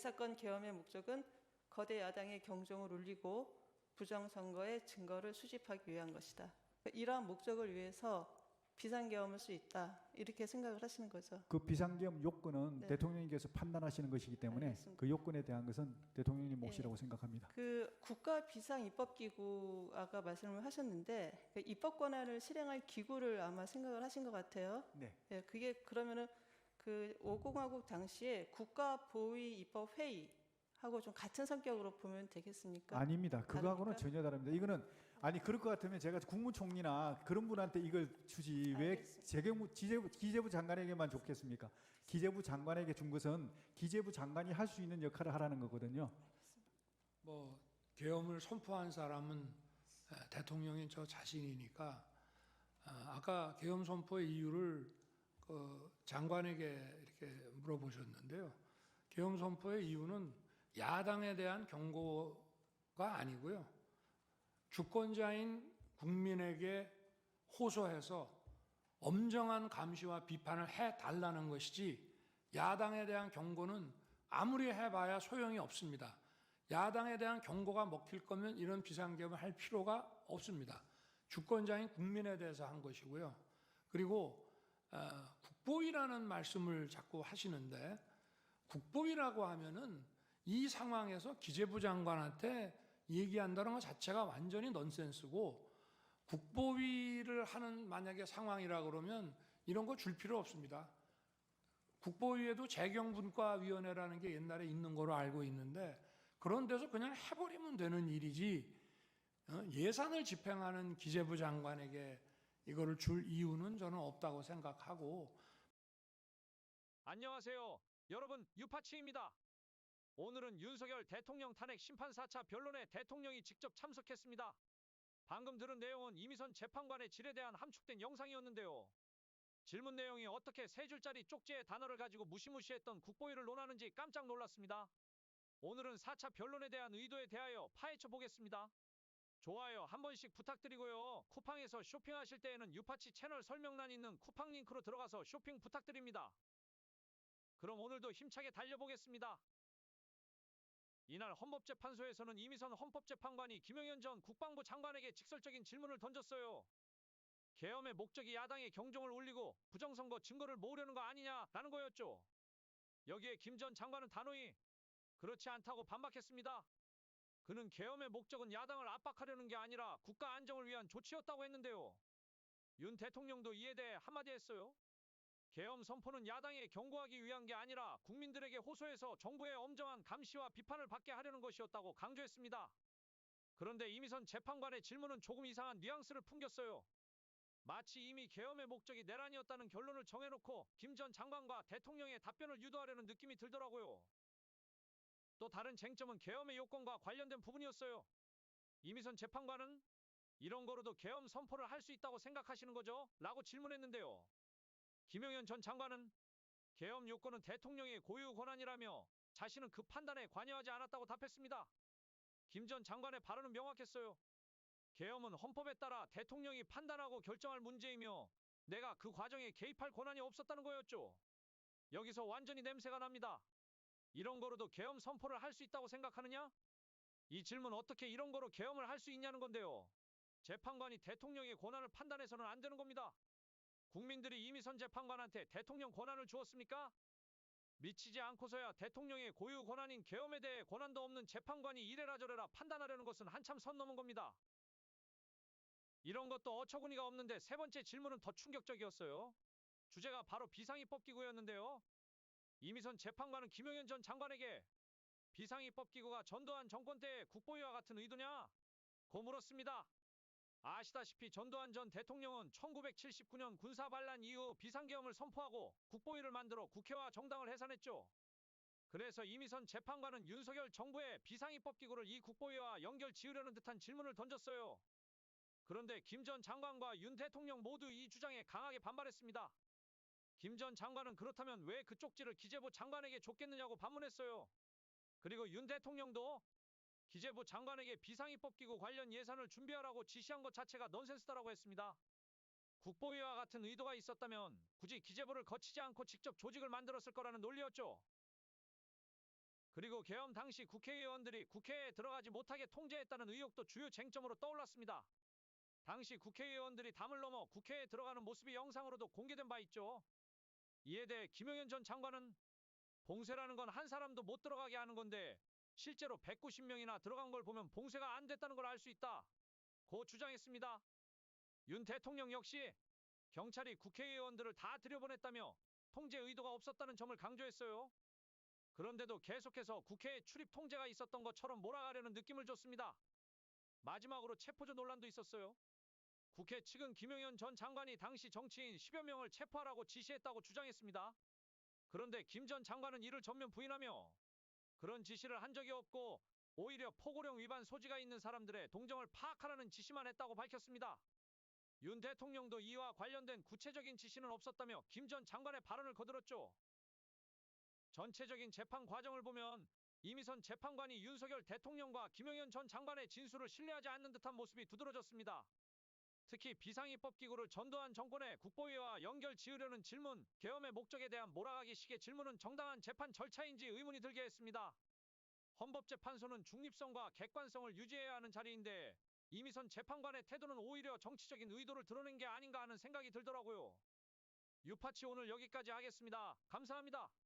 사건 계엄의 목적은 거대 야당의 경종을 울리고 부정선거의 증거를 수집하기 위한 것이다. 이러한 목적을 위해서 비상계엄을 수 있다. 이렇게 생각을 하시는 거죠. 그 비상계엄 요건은 네. 대통령님께서 판단하시는 것이기 때문에 알겠습니다. 그 요건에 대한 것은 대통령님 예. 몫이라고 생각합니다. 그 국가 비상 입법 기구 아까 말씀을 하셨는데 그 입법 권한을 실행할 기구를 아마 생각을 하신 것 같아요. 네. 예, 그게 그러면은 그 5공화국 당시에 국가 보위 입법 회의 하고 좀 같은 성격으로 보면 되겠습니까? 아닙니다. 그거하고는 다릅니까? 전혀 다릅니다. 이거는 아니 그럴 것 같으면 제가 국무총리나 그런 분한테 이걸 주지 왜 알겠습니다. 재경무 기재부, 기재부 장관에게만 줬겠습니까? 기재부 장관에게 준 것은 기재부 장관이 할 수 있는 역할을 하라는 거거든요. 뭐 계엄을 선포한 사람은 에, 대통령인 저 자신이니까 아, 아까 계엄 선포의 이유를 그 장관에게 이렇게 물어보셨는데요. 계엄 선포의 이유는 야당에 대한 경고가 아니고요. 주권자인 국민에게 호소해서 엄정한 감시와 비판을 해 달라는 것이지 야당에 대한 경고는 아무리 해봐야 소용이 없습니다. 야당에 대한 경고가 먹힐 거면 이런 비상계엄을 할 필요가 없습니다. 주권자인 국민에 대해서 한 것이고요. 그리고 어, 국보위라는 말씀을 자꾸 하시는데 국보위라고 하면은 이 상황에서 기재부 장관한테 얘기한다는 것 자체가 완전히 넌센스고 국보위를 하는 만약에 상황이라 그러면 이런 거 줄 필요 없습니다. 국보위에도 재경분과위원회라는 게 옛날에 있는 거로 알고 있는데 그런 데서 그냥 해버리면 되는 일이지 어, 예산을 집행하는 기재부 장관에게 이거를 줄 이유는 저는 없다고 생각하고 안녕하세요. 여러분 유파치입니다. 오늘은 윤석열 대통령 탄핵 심판 4차 변론에 대통령이 직접 참석했습니다. 방금 들은 내용은 이미선 재판관의 질에 대한 함축된 영상이었는데요. 질문 내용이 어떻게 세 줄짜리 쪽지의 단어를 가지고 무시무시했던 국보위를 논하는지 깜짝 놀랐습니다. 오늘은 4차 변론에 대한 의도에 대하여 파헤쳐 보겠습니다. 좋아요 한 번씩 부탁드리고요. 쿠팡에서 쇼핑하실 때에는 유파치 채널 설명란에 있는 쿠팡 링크로 들어가서 쇼핑 부탁드립니다. 그럼 오늘도 힘차게 달려보겠습니다. 이날 헌법재판소에서는 이미선 헌법재판관이 김영현 전 국방부 장관에게 직설적인 질문을 던졌어요. 계엄의 목적이 야당의 경종을 울리고 부정선거 증거를 모으려는 거 아니냐라는 거였죠. 여기에 김 전 장관은 단호히 그렇지 않다고 반박했습니다. 그는 계엄의 목적은 야당을 압박하려는 게 아니라 국가 안정을 위한 조치였다고 했는데요. 윤 대통령도 이에 대해 한마디 했어요. 계엄 선포는 야당에 경고하기 위한 게 아니라 국민들에게 호소해서 정부의 엄정한 감시와 비판을 받게 하려는 것이었다고 강조했습니다. 그런데 이미선 재판관의 질문은 조금 이상한 뉘앙스를 풍겼어요. 마치 이미 계엄의 목적이 내란이었다는 결론을 정해놓고 김 전 장관과 대통령의 답변을 유도하려는 느낌이 들더라고요. 또 다른 쟁점은 계엄의 요건과 관련된 부분이었어요. 이미선 재판관은 이런 거로도 계엄 선포를 할 수 있다고 생각하시는 거죠? 라고 질문했는데요. 김영현 전 장관은 계엄 요건은 대통령의 고유 권한이라며 자신은 그 판단에 관여하지 않았다고 답했습니다. 김 전 장관의 발언은 명확했어요. 계엄은 헌법에 따라 대통령이 판단하고 결정할 문제이며 내가 그 과정에 개입할 권한이 없었다는 거였죠. 여기서 완전히 냄새가 납니다. 이런 거로도 계엄 선포를 할 수 있다고 생각하느냐? 이 질문 어떻게 이런 거로 계엄을 할 수 있냐는 건데요. 재판관이 대통령의 권한을 판단해서는 안 되는 겁니다. 국민들이 이미선 재판관한테 대통령 권한을 주었습니까? 미치지 않고서야 대통령의 고유 권한인 계엄에 대해 권한도 없는 재판관이 이래라 저래라 판단하려는 것은 한참 선 넘은 겁니다. 이런 것도 어처구니가 없는데 세 번째 질문은 더 충격적이었어요. 주제가 바로 비상입법기구였는데요. 이미선 재판관은 김용현 전 장관에게 비상입법기구가 전두환 정권 때의 국보위와 같은 의도냐? 고 물었습니다. 아시다시피 전두환 전 대통령은 1979년 군사 반란 이후 비상계엄을 선포하고 국보위를 만들어 국회와 정당을 해산했죠. 그래서 이미선 재판관은 윤석열 정부의 비상입법 기구를 이 국보위와 연결 지으려는 듯한 질문을 던졌어요. 그런데 김 전 장관과 윤 대통령 모두 이 주장에 강하게 반발했습니다. 김 전 장관은 그렇다면 왜 그 쪽지를 기재부 장관에게 줬겠느냐고 반문했어요. 그리고 윤 대통령도 기재부 장관에게 비상입법 기구 관련 예산을 준비하라고 지시한 것 자체가 넌센스다라고 했습니다. 국보위와 같은 의도가 있었다면 굳이 기재부를 거치지 않고 직접 조직을 만들었을 거라는 논리였죠. 그리고 계엄 당시 국회의원들이 국회에 들어가지 못하게 통제했다는 의혹도 주요 쟁점으로 떠올랐습니다. 당시 국회의원들이 담을 넘어 국회에 들어가는 모습이 영상으로도 공개된 바 있죠. 이에 대해 김용현 전 장관은 봉쇄라는 건 한 사람도 못 들어가게 하는 건데 실제로 190명이나 들어간 걸 보면 봉쇄가 안 됐다는 걸 알 수 있다. 고 주장했습니다. 윤 대통령 역시 경찰이 국회의원들을 다 들여보냈다며 통제 의도가 없었다는 점을 강조했어요. 그런데도 계속해서 국회에 출입 통제가 있었던 것처럼 몰아가려는 느낌을 줬습니다. 마지막으로 체포조 논란도 있었어요. 국회 측은 김용현 전 장관이 당시 정치인 10여 명을 체포하라고 지시했다고 주장했습니다. 그런데 김 전 장관은 이를 전면 부인하며 그런 지시를 한 적이 없고 오히려 포고령 위반 소지가 있는 사람들의 동정을 파악하라는 지시만 했다고 밝혔습니다. 윤 대통령도 이와 관련된 구체적인 지시는 없었다며 김 전 장관의 발언을 거들었죠. 전체적인 재판 과정을 보면 이미선 재판관이 윤석열 대통령과 김용현 전 장관의 진술을 신뢰하지 않는 듯한 모습이 두드러졌습니다. 특히 비상입법 기구를 전두환 정권의 국보위와 연결 지으려는 질문, 계엄의 목적에 대한 몰아가기 식의 질문은 정당한 재판 절차인지 의문이 들게 했습니다. 헌법재판소는 중립성과 객관성을 유지해야 하는 자리인데 이미선 재판관의 태도는 오히려 정치적인 의도를 드러낸 게 아닌가 하는 생각이 들더라고요. 유파치 오늘 여기까지 하겠습니다. 감사합니다.